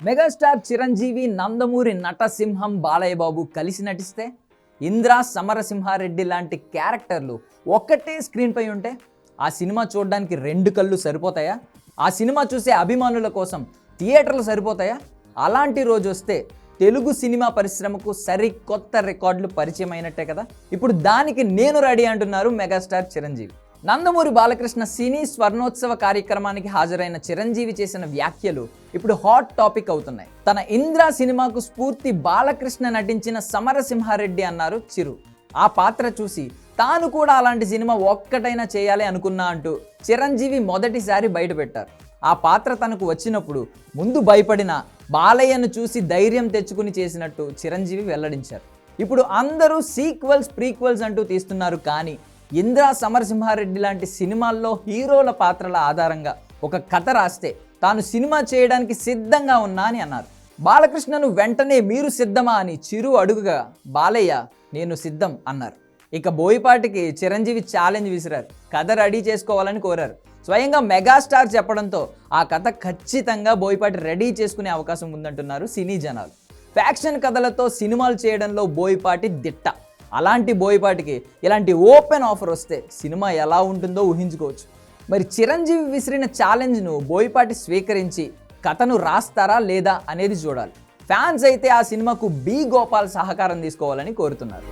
Megastar Chiranjeevi Nandamuri నటసింహం బాలయ్య బాబు కలిసి నటిస్తే ఇంద్రా సమరసింహారెడ్డి లాంటి క్యారెక్టర్లు ఒక్కటే స్క్రీన్పై ఉంటే ఆ సినిమా చూడడానికి రెండు కళ్ళు సరిపోతాయా? ఆ సినిమా చూసే అభిమానుల కోసం థియేటర్లు సరిపోతాయా? అలాంటి రోజు వస్తే తెలుగు సినిమా పరిశ్రమకు సరికొత్త రికార్డులు పరిచయం అయినట్టే కదా? ఇప్పుడు దానికి నేను రెడీ అంటున్నారు మెగాస్టార్ చిరంజీవి. నందమూరి బాలకృష్ణ సినీ స్వర్ణోత్సవ కార్యక్రమానికి హాజరైన చిరంజీవి చేసిన వ్యాఖ్యలు ఇప్పుడు హాట్ టాపిక్ అవుతున్నాయి. తన ఇంద్ర సినిమాకు స్ఫూర్తి బాలకృష్ణ నటించిన సమరసింహారెడ్డి అన్నారు చిరు. ఆ పాత్ర చూసి తాను కూడా అలాంటి సినిమా ఒక్కటైనా చేయాలి అనుకున్నా అంటూ చిరంజీవి మొదటిసారి బయటపెట్టారు ఆ పాత్ర తనకు వచ్చినప్పుడు ముందు భయపడిన బాలయ్యను చూసి ధైర్యం తెచ్చుకుని చేసినట్టు చిరంజీవి వెల్లడించారు. ఇప్పుడు అందరూ సీక్వెల్స్ ప్రీక్వెల్స్ అంటూ తీస్తున్నారు కానీ ఇంద్రా సమరసింహారెడ్డి లాంటి సినిమాల్లో హీరోల పాత్రల ఆధారంగా ఒక కథ రాస్తే తాను సినిమా చేయడానికి సిద్ధంగా ఉన్నా అని అన్నారు. బాలకృష్ణను వెంటనే మీరు సిద్ధమా అని చిరు అడుగుగా బాలయ్య నేను సిద్ధం అన్నారు. ఇక బోయపాటికి చిరంజీవి ఛాలెంజ్ విసిరారు. కథ రెడీ చేసుకోవాలని కోరారు. స్వయంగా మెగాస్టార్ చెప్పడంతో ఆ కథ ఖచ్చితంగా బోయపాటి రెడీ చేసుకునే అవకాశం ఉందంటున్నారు సినీ జనాలు. ఫ్యాక్షన్ కథలతో సినిమాలు చేయడంలో బోయపాటి దిట్ట. అలాంటి బోయపాటికి ఇలాంటి ఓపెన్ ఆఫర్ వస్తే సినిమా ఎలా ఉంటుందో ఊహించుకోవచ్చు. మరి చిరంజీవి విసిరిన ఛాలెంజ్ను బోయపాటి స్వీకరించి కథను రాస్తారా లేదా అనేది చూడాలి. ఫ్యాన్స్ అయితే ఆ సినిమాకు బి గోపాల్ సహకారం తీసుకోవాలని కోరుతున్నారు.